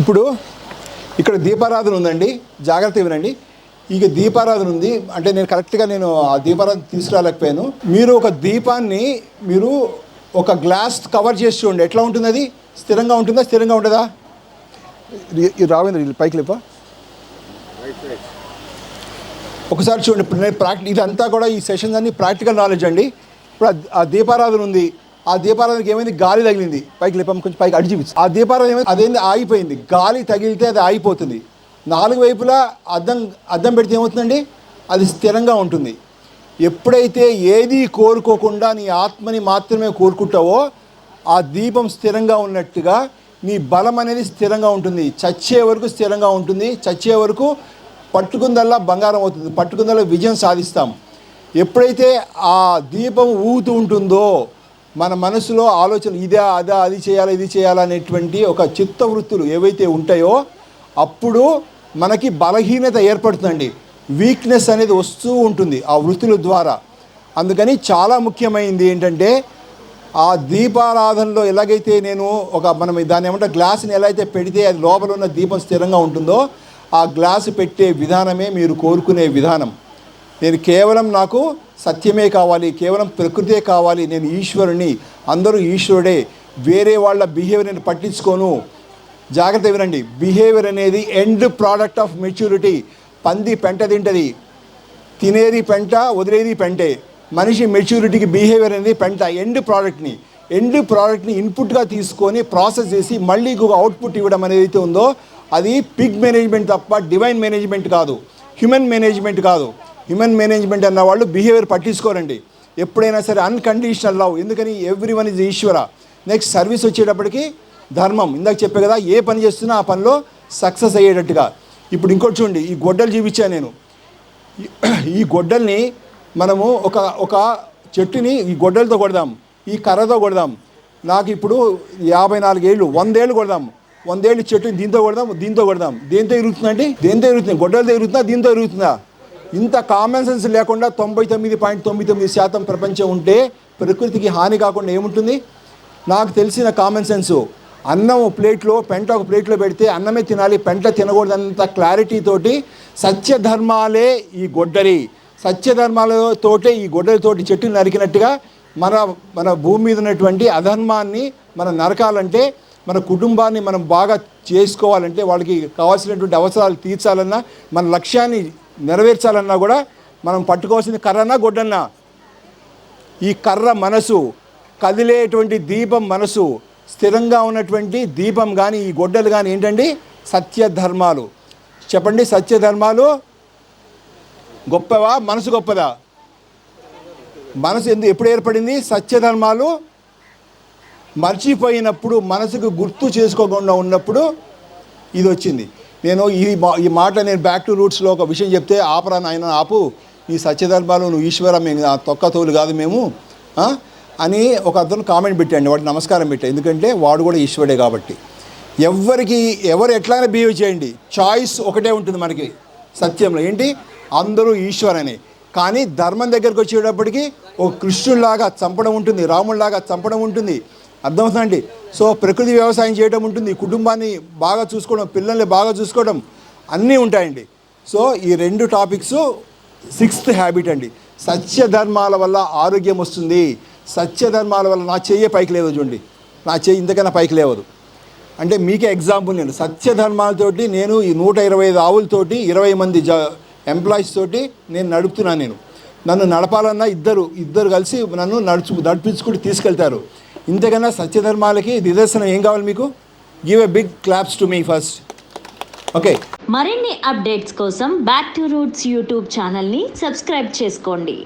ఇప్పుడు ఇక్కడ దీపారాధన ఉందండి. జాగ్రత్త వినండి. ఇక దీపారాధన ఉంది. అంటే నేను కరెక్ట్గా నేను ఆ దీపారాధన తీసుకురాలేకపోయాను. మీరు ఒక దీపాన్ని మీరు ఒక గ్లాస్ కవర్ చేసి చూడండి. ఎట్లా ఉంటుంది అది? స్థిరంగా ఉంటుందా? స్థిరంగా ఉంటుందా రావేంద్ర పైకి లేపా? ఒకసారి చూడండి. నేను ప్రాక్టి ఇదంతా కూడా ఈ సెషన్స్ అన్ని ప్రాక్టికల్ నాలెడ్జ్ అండి. ఇప్పుడు ఆ దీపారాధన ఉంది. ఆ దీపారాధనకి ఏమైంది? గాలి తగిలింది. పైకి లేపం కొంచెం పైకి అడిచి ఆ దీపారాధన ఏమైంది? అదేంది? ఆగిపోయింది. గాలి తగిలితే అది ఆగిపోతుంది. నాలుగు వైపులా అద్దం అద్దం పెడితే ఏమవుతుందండి? అది స్థిరంగా ఉంటుంది. ఎప్పుడైతే ఏది కోరుకోకుండా నీ ఆత్మని మాత్రమే కోరుకుంటావో ఆ దీపం స్థిరంగా ఉన్నట్టుగా నీ బలం అనేది స్థిరంగా ఉంటుంది. చచ్చే వరకు స్థిరంగా ఉంటుంది. చచ్చే వరకు పట్టుకుందల్లా బంగారం అవుతుంది. పట్టుకుందల్లా విజయం సాధిస్తాం. ఎప్పుడైతే ఆ దీపం ఊగుతూ ఉంటుందో మన మనసులో ఆలోచన ఇదే అదా అది చేయాలా ఇది చేయాలనేటువంటి ఒక చిత్తవృత్తులు ఏవైతే ఉంటాయో అప్పుడు మనకి బలహీనత ఏర్పడుతుందండి. వీక్నెస్ అనేది వస్తూ ఉంటుంది ఆ వృత్తుల ద్వారా. అందుకని చాలా ముఖ్యమైనది ఏంటంటే ఆ దీపారాధనలో ఎలాగైతే నేను ఒక మనం దాన్ని ఏమంటే గ్లాస్ని ఎలా అయితే పెడితే అది లోపల ఉన్న దీపం స్థిరంగా ఉంటుందో ఆ గ్లాసు పెట్టే విధానమే మీరు కోరుకునే విధానం. నేను కేవలం నాకు సత్యమే కావాలి కేవలం ప్రకృతే కావాలి నేను ఈశ్వరుని అందరూ ఈశ్వరుడే వేరే వాళ్ళ బిహేవియర్ నేను పట్టించుకోను. జాగ్రత్త వినండి. బిహేవియర్ అనేది ఎండ్ ప్రోడక్ట్ ఆఫ్ మెచ్యూరిటీ. పంది పెంట తింటది. తినేది పెంట వదిలేది పెంటే. మనిషి మెచ్యూరిటీకి బిహేవియర్ అనేది పెంట ఎండ్ ప్రోడక్ట్ని. ఎండ్ ప్రోడక్ట్ని ఇన్పుట్గా తీసుకొని ప్రాసెస్ చేసి మళ్ళీ ఇంకొక అవుట్పుట్ ఇవ్వడం అనేది అయితే ఉందో అది పిగ్ మేనేజ్మెంట్ తప్ప డివైన్ మేనేజ్మెంట్ కాదు. హ్యూమన్ మేనేజ్మెంట్ కాదు. హ్యూమన్ మేనేజ్మెంట్ అన్న వాళ్ళు బిహేవియర్ పట్టించుకోరండి. ఎప్పుడైనా సరే అన్కండిషనల్ లవ్ ఎందుకని every one is Ishwara. Next service వచ్చేటప్పటికి ధర్మం. ఇందాక చెప్పే కదా ఏ పని చేస్తున్నా ఆ పనిలో సక్సెస్ అయ్యేటట్టుగా. ఇప్పుడు ఇంకోటి చూడండి ఈ గొడ్డలు చూపించాను నేను. ఈ- గొడ్డల్ని మనము ఒక ఒక చెట్టుని ఈ గొడ్డలతో కొడదాం ఈ కర్రతో కొడదాం. నాకు ఇప్పుడు యాభై నాలుగేళ్ళు వందేళ్ళు కొడదాం. వందేళ్ళు చెట్టుని దీంతో కొడదాం దీంతో కొడదాం. దేంతో ఇరుగుతుందండి? దేంతో ఇరుగుతుంది? గొడ్డలతో ఇరుగుతుందా? దీంతో ఇరుగుతుందా? ఇంత కామన్ సెన్స్ లేకుండా తొంభై తొమ్మిది పాయింట్ తొమ్మిది తొమ్మిది శాతం ప్రపంచం ఉంటే ప్రకృతికి హాని కాకుండా ఏముంటుంది? నాకు తెలిసిన కామన్ సెన్సు అన్నం ప్లేట్లో పెంట ఒక ప్లేట్లో పెడితే అన్నమే తినాలి పెంట తినకూడదంత క్లారిటీతోటి సత్యధర్మాలే ఈ గొడ్డలి. సత్యధర్మాలతోటే ఈ గొడ్డలితోటి చెట్టు నరికినట్టుగా మన మన భూమి మీద ఉన్నటువంటి అధర్మాన్ని మనం నరకాలంటే మన కుటుంబాన్ని మనం బాగా చేసుకోవాలంటే వాళ్ళకి కావాల్సినటువంటి అవసరాలు తీర్చాలన్నా మన లక్ష్యాన్ని నెరవేర్చాలన్నా కూడా మనం పట్టుకోవాల్సింది కర్రన్నా గొడ్డన్నా ఈ కర్ర మనసు కదిలేటువంటి దీపం మనసు స్థిరంగా ఉన్నటువంటి దీపం కానీ ఈ గొడ్డలు కానీ ఏంటండి? సత్యధర్మాలు. చెప్పండి సత్యధర్మాలు గొప్పవా? మనసు గొప్పదా? మనసు ఎందుకు ఎప్పుడు ఏర్పడింది? సత్యధర్మాలు మర్చిపోయినప్పుడు మనసుకు గుర్తు చేసుకోకుండా ఉన్నప్పుడు ఇది వచ్చింది నేను ఈ మా- ఈ మాట నేను బ్యాక్ టు రూట్స్లో ఒక విషయం చెప్తే ఆపరా నాయన ఆపు. ఈ సత్యధర్మాలు నువ్వు ఈశ్వర మేము ఆ తొక్క తోలు కాదు మేము అని ఒక అతను కామెంట్ పెట్టండి వాడికి నమస్కారం పెట్టా ఎందుకంటే వాడు కూడా ఈశ్వరుడే కాబట్టి. ఎవరికి ఎవరు ఎట్లయినా బిహేవ్ చేయండి. చాయిస్ ఒకటే ఉంటుంది మనకి సత్యంలో. ఏంటి? అందరూ ఈశ్వరనే. కానీ ధర్మం దగ్గరికి వచ్చేటప్పటికి ఒక కృష్ణుడిలాగా చంపడం ఉంటుంది రాముడిలాగా చంపడం ఉంటుంది. అర్థమవుతుందండి? సో ప్రకృతి వ్యవసాయం చేయడం ఉంటుంది. కుటుంబాన్ని బాగా చూసుకోవడం పిల్లల్ని బాగా చూసుకోవడం అన్నీ ఉంటాయండి. సో ఈ రెండు టాపిక్స్ సిక్స్త్ హ్యాబిట్ అండి. సత్యధర్మాల వల్ల ఆరోగ్యం వస్తుంది. సత్యధర్మాల వల్ల నా చెయ్యే పైకి లేవదు చూడండి. నా చెయ్యి ఇంతకన్నా పైకి లేవదు. అంటే మీకే ఎగ్జాంపుల్ నేను. సత్యధర్మాలతోటి నేను ఈ నూట ఇరవై ఐదు ఆవులతోటి ఇరవై మంది జ ఎంప్లాయీస్ తోటి నేను నడుపుతున్నాను నేను. నన్ను నడపాలన్నా ఇద్దరు ఇద్దరు కలిసి నన్ను నడుచు నడిపించుకుంటూ తీసుకెళ్తారు. ఇంతకన్నా సత్యధర్మాలకి నిదర్శనం ఏం కావాలి మీకు? Give a big claps to me first okay మరిన్ని అప్డేట్స్ కోసం బ్యాక్ టు రూట్స్ యూట్యూబ్ ఛానల్ని సబ్స్క్రైబ్ చేసుకోండి.